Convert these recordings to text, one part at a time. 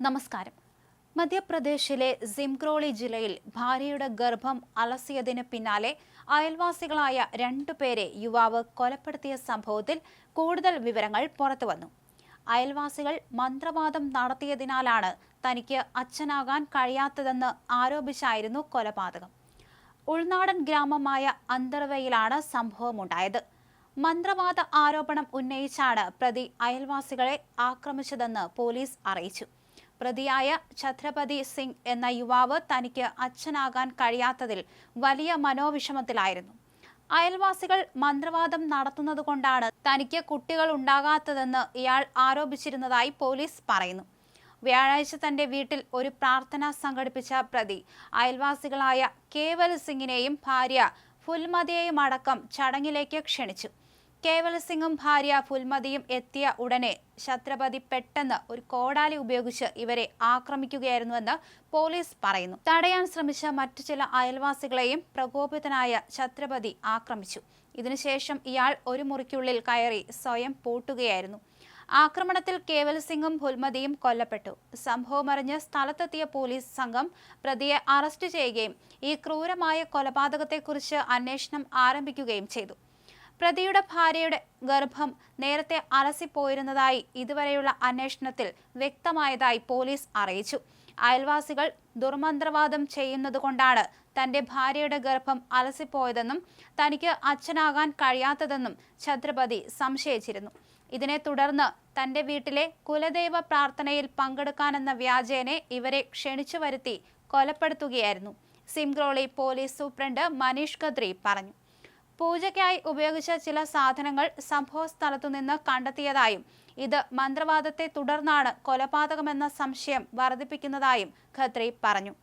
നമസ്കാരം. മധ്യപ്രദേശിലെ സിംഗ്രോളി ജില്ലയിൽ ഭാര്യയുടെ ഗർഭം അലസിയതിന് പിന്നാലെ അയൽവാസികളായ രണ്ടുപേരെ യുവാവ് കൊലപ്പെടുത്തിയ സംഭവത്തിൽ കൂടുതൽ വിവരങ്ങൾ പുറത്തുവന്നു. അയൽവാസികൾ മന്ത്രവാദം നടത്തിയതിനാലാണ് തനിക്ക് അച്ഛനാകാൻ കഴിയാത്തതെന്ന് ആരോപിച്ചായിരുന്നു കൊലപാതകം. ഉൾനാടൻ ഗ്രാമമായ അന്തർവയിലാണ് സംഭവമുണ്ടായത്. മന്ത്രവാദ ആരോപണം ഉന്നയിച്ചാണ് പ്രതി അയൽവാസികളെ ആക്രമിച്ചതെന്ന് പോലീസ് അറിയിച്ചു. പ്രതിയായ ഛത്രപതി സിംഗ് എന്ന യുവാവ് തനിക്ക് അച്ഛനാകാൻ കഴിയാത്തതിൽ വലിയ മനോവിഷമത്തിലായിരുന്നു. അയൽവാസികൾ മന്ത്രവാദം നടത്തുന്നതുകൊണ്ടാണ് തനിക്ക് കുട്ടികൾ ഉണ്ടാകാത്തതെന്ന് ഇയാൾ ആരോപിച്ചിരുന്നതായി പോലീസ് പറയുന്നു. വ്യാഴാഴ്ച തന്റെ വീട്ടിൽ ഒരു പ്രാർത്ഥന സംഘടിപ്പിച്ച പ്രതി അയൽവാസികളായ കേവൽ സിംഗിനെയും ഭാര്യ ഫുൽമതിയെയും അടക്കം ചടങ്ങിലേക്ക് ക്ഷണിച്ചു. കേവൽ സിംഗും ഭാര്യ ഫുൽമതിയും എത്തിയ ഉടനെ ഛത്രപതി പെട്ടെന്ന് ഒരു കോടാലി ഉപയോഗിച്ച് ഇവരെ ആക്രമിക്കുകയായിരുന്നുവെന്ന് പോലീസ് പറയുന്നു. തടയാൻ ശ്രമിച്ച മറ്റു ചില അയൽവാസികളെയും പ്രകോപിതനായ ഛത്രപതി ആക്രമിച്ചു. ഇതിനുശേഷം ഇയാൾ ഒരു മുറിക്കുള്ളിൽ കയറി സ്വയം പൂട്ടുകയായിരുന്നു. ആക്രമണത്തിൽ കേവൽസിംഗും ഫുൽമതിയും കൊല്ലപ്പെട്ടു. സംഭവമറിഞ്ഞ് സ്ഥലത്തെത്തിയ പോലീസ് സംഘം പ്രതിയെ അറസ്റ്റ് ചെയ്യുകയും ഈ ക്രൂരമായ കൊലപാതകത്തെക്കുറിച്ച് അന്വേഷണം ആരംഭിക്കുകയും ചെയ്തു. പ്രതിയുടെ ഭാര്യയുടെ ഗർഭം നേരത്തെ അലസിപ്പോയിരുന്നതായി ഇതുവരെയുള്ള അന്വേഷണത്തിൽ വ്യക്തമായതായി പോലീസ് അറിയിച്ചു. അയൽവാസികൾ ദുർമന്ത്രവാദം ചെയ്യുന്നതുകൊണ്ടാണ് തന്റെ ഭാര്യയുടെ ഗർഭം അലസിപ്പോയതെന്നും തനിക്ക് അച്ഛനാകാൻ കഴിയാത്തതെന്നും ഛത്രപതി സംശയിച്ചിരുന്നു. ഇതിനെ തുടർന്ന് തന്റെ വീട്ടിലെ കുലദൈവ പ്രാർത്ഥനയിൽ പങ്കെടുക്കാനെന്ന വ്യാജേനെ ഇവരെ ക്ഷണിച്ചു വരുത്തി കൊലപ്പെടുത്തുകയായിരുന്നു. സിംഗ്രോളി പോലീസ് സൂപ്രണ്ട് മനീഷ് ഖദ്രി പറഞ്ഞു. പൂജയ്ക്കായി ഉപയോഗിച്ച ചില സാധനങ്ങൾ സംഭവ സ്ഥലത്തു നിന്ന് കണ്ടെത്തിയതായും ഇത് മന്ത്രവാദത്തെ തുടർന്നാണ് കൊലപാതകമെന്ന സംശയം വർദ്ധിപ്പിക്കുന്നതായും ഖത്രി പറഞ്ഞു.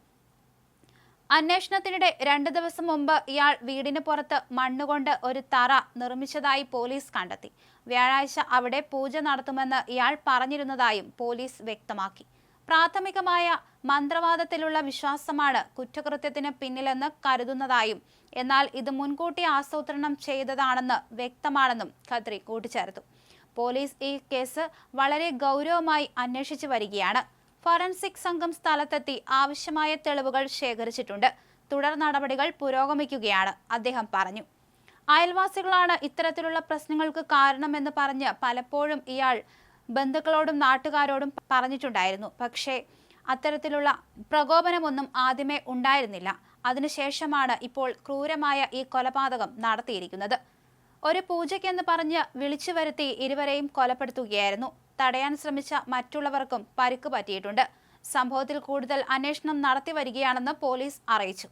അന്വേഷണത്തിനിടെ രണ്ടു ദിവസം മുമ്പ് ഇയാൾ വീടിന് പുറത്ത് മണ്ണുകൊണ്ട് ഒരു തറ നിർമ്മിച്ചതായി പോലീസ് കണ്ടെത്തി. വ്യാഴാഴ്ച അവിടെ പൂജ നടത്തുമെന്ന് ഇയാൾ പറഞ്ഞിരുന്നതായും പോലീസ് വ്യക്തമാക്കി. പ്രാഥമികമായ മന്ത്രവാദത്തിലുള്ള വിശ്വാസമാണ് കുറ്റകൃത്യത്തിന് പിന്നിലെന്ന് കരുതുന്നതായും. എന്നാൽ ഇത് മുൻകൂട്ടി ആസൂത്രണം ചെയ്തതാണെന്ന് വ്യക്തമാണെന്നും ഖത്രി കൂട്ടിച്ചേർത്തു. പോലീസ് ഈ കേസ് വളരെ ഗൗരവമായി അന്വേഷിച്ചു വരികയാണ്. ഫോറൻസിക് സംഘം സ്ഥലത്തെത്തി ആവശ്യമായ തെളിവുകൾ ശേഖരിച്ചിട്ടുണ്ട്. തുടർ നടപടികൾ പുരോഗമിക്കുകയാണ് അദ്ദേഹം പറഞ്ഞു. അയൽവാസികളാണ് ഇത്തരത്തിലുള്ള പ്രശ്നങ്ങൾക്ക് കാരണമെന്ന് പറഞ്ഞ് പലപ്പോഴും ഇയാൾ ബന്ധുക്കളോടും നാട്ടുകാരോടും പറഞ്ഞിട്ടുണ്ടായിരുന്നു. പക്ഷേ അത്തരത്തിലുള്ള പ്രകോപനമൊന്നും ആദ്യമേ ഉണ്ടായിരുന്നില്ല. അതിനുശേഷമാണ് ഇപ്പോൾ ക്രൂരമായ ഈ കൊലപാതകം നടത്തിയിരിക്കുന്നത്. ഒരു പൂജയ്ക്കെന്ന് പറഞ്ഞ് വിളിച്ചു വരുത്തി ഇരുവരെയും കൊലപ്പെടുത്തുകയായിരുന്നു. തടയാൻ ശ്രമിച്ച മറ്റുള്ളവർക്കും പരിക്ക് പറ്റിയിട്ടുണ്ട്. സംഭവത്തിൽ കൂടുതൽ അന്വേഷണം നടത്തി വരികയാണെന്ന് പോലീസ് അറിയിച്ചു.